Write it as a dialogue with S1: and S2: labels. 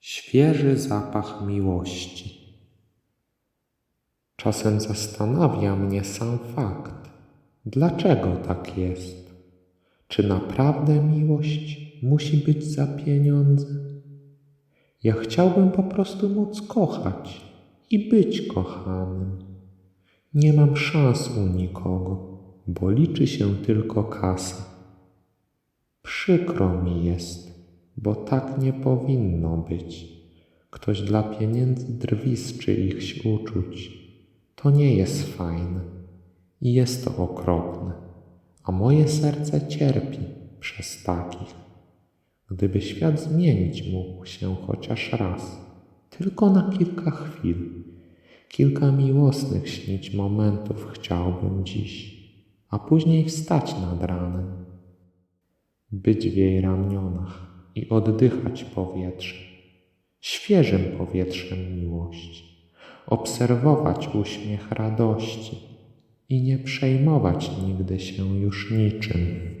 S1: świeży zapach miłości. Czasem zastanawia mnie sam fakt, dlaczego tak jest. Czy naprawdę miłość musi być za pieniądze? Ja chciałbym po prostu móc kochać i być kochanym. Nie mam szans u nikogo, bo liczy się tylko kasa. Przykro mi jest, bo tak nie powinno być. Ktoś dla pieniędzy drwi z czyichś uczuć. To nie jest fajne i jest to okropne, a moje serce cierpi przez takich. Gdyby świat zmienić mógł się chociaż raz, tylko na kilka chwil, kilka miłosnych śnić momentów chciałbym dziś, a później wstać nad ranem, być w jej ramionach i oddychać powietrze, świeżym powietrzem miłości, obserwować uśmiech radości i nie przejmować nigdy się już niczym.